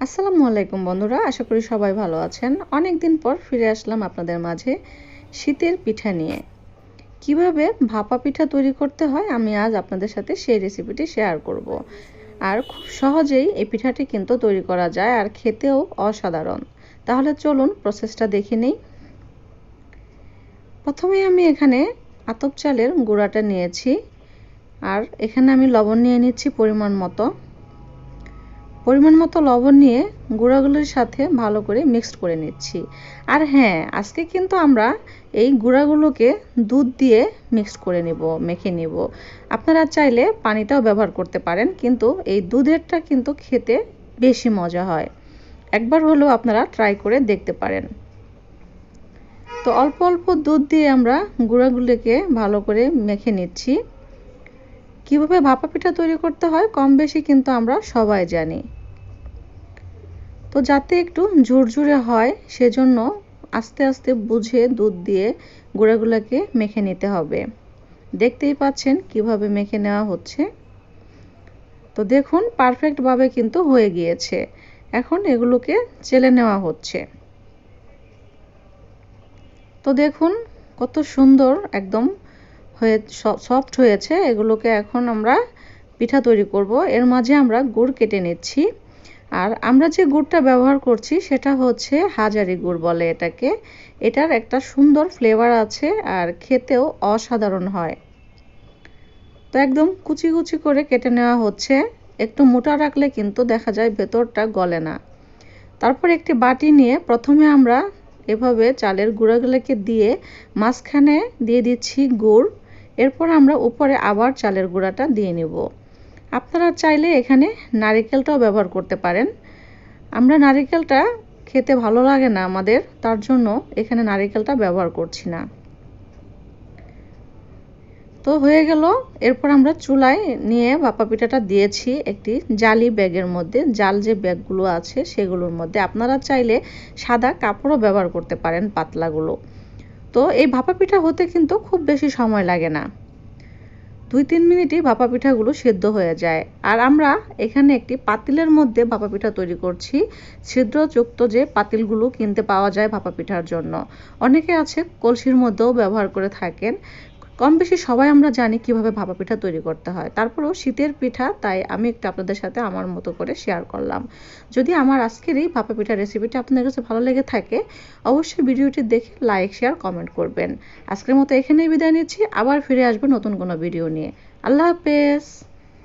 আসসালামু আলাইকুম বন্ধুরা, আশা করি সবাই ভালো আছেন। অনেক দিন পর ফিরে আসলাম আপনাদের মাঝে শীতের পিঠা নিয়ে। কীভাবে ভাপা পিঠা তৈরি করতে হয় আমি আজ আপনাদের সাথে সেই রেসিপিটি শেয়ার করব। আর খুব সহজেই এই পিঠাটি কিন্তু তৈরি করা যায় আর খেতেও অসাধারণ। তাহলে চলুন প্রসেসটা দেখে নিই। প্রথমে আমি এখানে আতপ চালের গুঁড়াটা নিয়েছি। আর এখানে আমি লবণ নিয়ে নিচ্ছি পরিমাণ মতো। পরিমাণ মতো লবণ নিয়ে গুঁড়াগুলোর সাথে ভালো করে মিক্সড করে নিচ্ছি। আর হ্যাঁ আজকে কিন্তু আমরা এই গুঁড়াগুলোকে দুধ দিয়ে মিক্সড করে নিব, মেখে নেব। আপনারা চাইলে পানিটাও ব্যবহার করতে পারেন, কিন্তু এই দুধেরটা কিন্তু খেতে বেশি মজা হয়। একবার হলেও আপনারা ট্রাই করে দেখতে পারেন। তো অল্প অল্প দুধ দিয়ে আমরা গুঁড়াগুলোকে ভালো করে মেখে নিচ্ছি। কীভাবে ভাপা পিঠা তৈরি করতে হয় কম বেশি কিন্তু আমরা সবাই জানি। তো যাতে একটু ঝুরঝুরে হয়, সেজন্য আস্তে আস্তে বুঝে দুধ দিয়ে গুঁড়াগুলোকে মেখে নিতে হবে। দেখতেই পাচ্ছেন কীভাবে মেখে নেওয়া হচ্ছে। তো দেখুন, পারফেক্টভাবে কিন্তু হয়ে গিয়েছে। এখন এগুলোকে চেলে নেওয়া হচ্ছে। তো দেখুন, কত সুন্দর একদম হয়ে, সফট হয়েছে। এগুলোকে এখন আমরা পিঠা তৈরি করব। এর মাঝে আমরা গুড় কেটে নিচ্ছি। আর আমরা যে গুড়টা ব্যবহার করছি সেটা হচ্ছে হাজারি গুড় বলে এটাকে। এটার একটা সুন্দর ফ্লেভার আছে আর খেতেও অসাধারণ হয়। তো একদম কুচি কুচি করে কেটে নেওয়া হচ্ছে। একটু মোটা রাখলে কিন্তু দেখা যায় ভেতরটা গলে না। তারপর একটি বাটি নিয়ে প্রথমে আমরা এভাবে চালের গুঁড়াগুলোকে দিয়ে মাঝখানে দিয়ে দিচ্ছি গুড়। এরপর আমরা উপরে আবার চালের গুঁড়াটা দিয়ে নিব। আপনারা চাইলে এখানে নারিকেলটাও ব্যবহার করতে পারেন। আমরা নারিকেলটা খেতে ভালো লাগে না আমাদের, তার জন্য এখানে নারিকেলটা ব্যবহার করছি না। তো হয়ে গেল, এরপর আমরা চুলায় নিয়ে ভাপা পিঠাটা দিয়েছি একটি জালি ব্যাগের মধ্যে। জাল যে ব্যাগগুলো আছে সেগুলোর মধ্যে। আপনারা চাইলে সাদা কাপড়ও ব্যবহার করতে পারেন পাতলাগুলো। তো এই ভাপা পিঠা হতে কিন্তু খুব বেশি সময় লাগে না। দুই তিন মিনিটই ভাপা পিঠাগুলো সেদ্ধ হয়ে যায়। আর আমরা এখানে একটি পাতিলের মধ্যে ভাপা পিঠা তৈরি করছি। ছিদ্রযুক্ত যে পাতিলগুলো কিনতে পাওয়া যায় ভাপা পিঠার জন্য। অনেকে আছে কলসির মধ্যেও ব্যবহার করে থাকেন। কম বেশি সবাই আমরা জানি কীভাবে ভাপা পিঠা তৈরি করতে হয়। তারপরেও শীতের পিঠা, তাই আমি একটু আপনাদের সাথে আমার মতো করে শেয়ার করলাম। যদি আমার আজকের এই ভাপা পিঠা রেসিপিটা আপনাদের কাছে ভালো লেগে থাকে, অবশ্যই ভিডিওটি দেখে লাইক শেয়ার কমেন্ট করবেন। আজকের মতো এখানেই বিদায় নিচ্ছি। আবার ফিরে আসব নতুন কোনো ভিডিও নিয়ে। আল্লাহ হাফেজ!